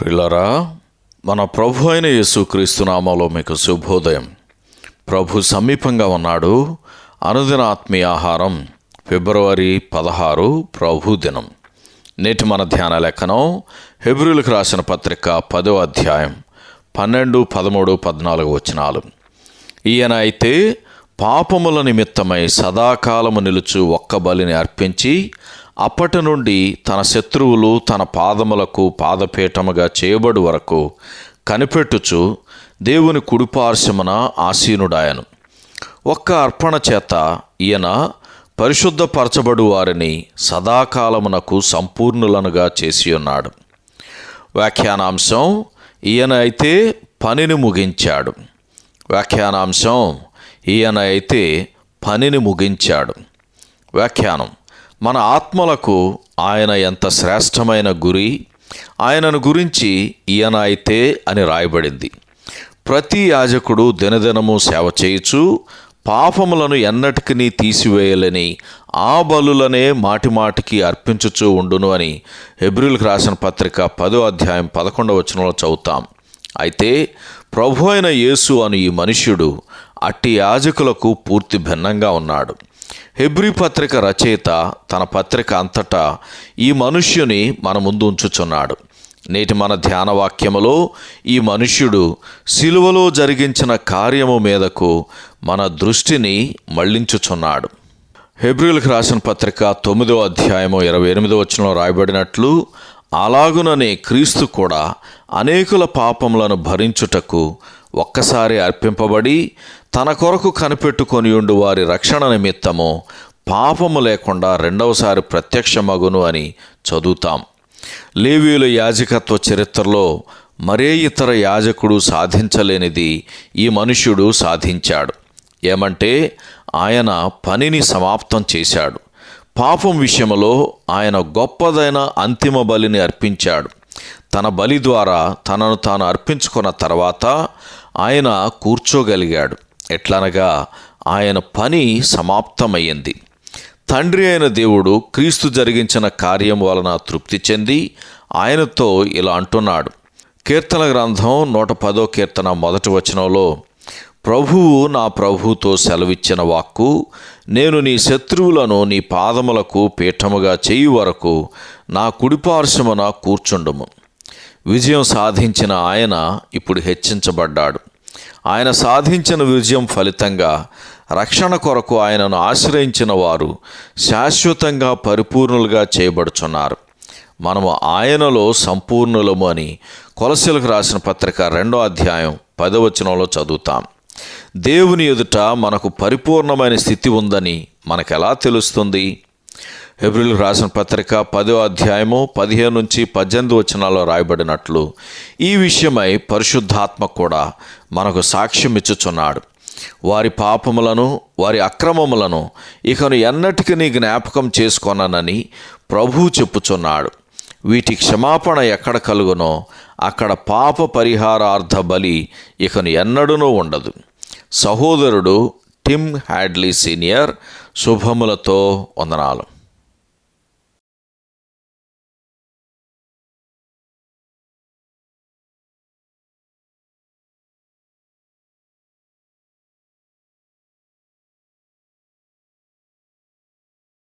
పిల్లరా మన ప్రభు అయిన యేసుక్రీస్తు నామాలో మీకు శుభోదయం. ప్రభు సమీపంగా ఉన్నాడు. అనుదిన ఆత్మీయ ఆహారం ఫిబ్రవరి పదహారు ప్రభు దినం. నేటి మన ధ్యాన లేఖనం హెబ్రిలకు రాసిన పత్రిక పదో అధ్యాయం పన్నెండు పదమూడు పద్నాలుగు వచనాలు. ఈయన అయితే పాపముల నిమిత్తమై సదాకాలము నిలుచు ఒక్క బలిని అర్పించి అప్పటి నుండి తన శత్రువులు తన పాదములకు పాదపీఠముగా చేయబడు వరకు కనిపెట్టుచు దేవుని కుడిపార్శ్వమున ఆసీనుడాయను. ఒక్క అర్పణ చేత ఈయన పరిశుద్ధపరచబడు వారిని సదాకాలమునకు సంపూర్ణులనుగా చేసి ఉన్నాడు. వ్యాఖ్యానాంశం ఈయన అయితే పనిని ముగించాడు. వ్యాఖ్యానాంశం ఈయన అయితే పనిని ముగించాడు. వ్యాఖ్యానం మన ఆత్మలకు ఆయన ఎంత శ్రేష్టమైన గురి ఆయనను గురించి ఈయన అయితే అని రాయబడింది. ప్రతి యాజకుడు దినదినము సేవ చేయుచు పాపములను ఎన్నటికీ తీసివేయాలని ఆ బలులనే మాటిమాటికి అర్పించుచూ ఉండును అని ఎబ్రిల్కి రాసిన పత్రిక పదో అధ్యాయం పదకొండవ వచనంలో చదువుతాం. అయితే ప్రభు అయిన యేసు అను ఈ మనుష్యుడు అట్టి యాజకులకు పూర్తి భిన్నంగా ఉన్నాడు. హెబ్రి పత్రిక రచయిత తన పత్రిక అంతటా ఈ మనుష్యుని మన ముందు ఉంచుచున్నాడు. నేటి మన ధ్యాన వాక్యములో ఈ మనుష్యుడు సిలువలో జరిగించిన కార్యము మీదకు మన దృష్టిని మళ్ళించుచున్నాడు. హెబ్రిల్కి రాసిన పత్రిక తొమ్మిదో అధ్యాయము ఇరవై ఎనిమిదో వచనంలో రాయబడినట్లు అలాగుననే క్రీస్తు కూడా అనేకుల పాపములను భరించుటకు ఒక్కసారి అర్పింపబడి తన కొరకు కనిపెట్టుకొని ఉండు వారి రక్షణ నిమిత్తము. పాపము లేకుండా రెండవసారి ప్రత్యక్షమగును అని చదువుతాం. లేవీయుల యాజకత్వ చరిత్రలో మరే ఇతర యాజకుడు సాధించలేనిది ఈ మనుష్యుడు సాధించాడు. ఏమంటే ఆయన పనిని సమాప్తం చేశాడు. పాపం విషయంలో ఆయన గొప్పదైన అంతిమ బలిని అర్పించాడు. తన బలి ద్వారా తనను తాను అర్పించుకున్న తర్వాత ఆయన కూర్చోగలిగాడు. ఎట్లనగా ఆయన పని సమాప్తమయ్యింది. తండ్రి అయిన దేవుడు క్రీస్తు జరిగించిన కార్యం వలన తృప్తి చెంది ఆయనతో ఇలా అంటున్నాడు. కీర్తన గ్రంథం నూట పదో కీర్తన మొదటి వచనంలో ప్రభువు నా ప్రభువుతో సెలవిచ్చిన వాక్కు నేను నీ శత్రువులను నీ పాదములకు పీఠముగా చేయి వరకు నా కుడిపార్శ్వమున కూర్చుండుము. విజయం సాధించిన ఆయన ఇప్పుడు హెచ్చించబడ్డాడు. ఆయన సాధించిన విజయం ఫలితంగా రక్షణ కొరకు ఆయనను ఆశ్రయించిన వారు శాశ్వతంగా పరిపూర్ణులుగా చేయబడుచున్నారు. మనము ఆయనలో సంపూర్ణులము అని కొలసలకు రాసిన పత్రిక రెండో అధ్యాయం పదవచనంలో చదువుతాం. దేవుని ఎదుట మనకు పరిపూర్ణమైన స్థితి ఉందని మనకెలా తెలుస్తుంది? హెబ్రిల్ రాసిన పత్రిక పదో అధ్యాయము పదిహేను నుంచి పద్దెనిమిది వచనాల్లో రాయబడినట్లు ఈ విషయమై పరిశుద్ధాత్మ కూడా మనకు సాక్ష్యం ఇచ్చుచున్నాడు. వారి పాపములను వారి అక్రమములను ఇకను ఎన్నటికీ జ్ఞాపకం చేసుకొననని ప్రభువు చెప్పుచున్నాడు. వీటి క్షమాపణ ఎక్కడ కలుగునో అక్కడ పాప పరిహారార్థ బలి ఇకను ఎన్నడూనూ ఉండదు. సహోదరుడు టిమ్ హ్యాడ్లీ సీనియర్ శుభములతో వందనాలు.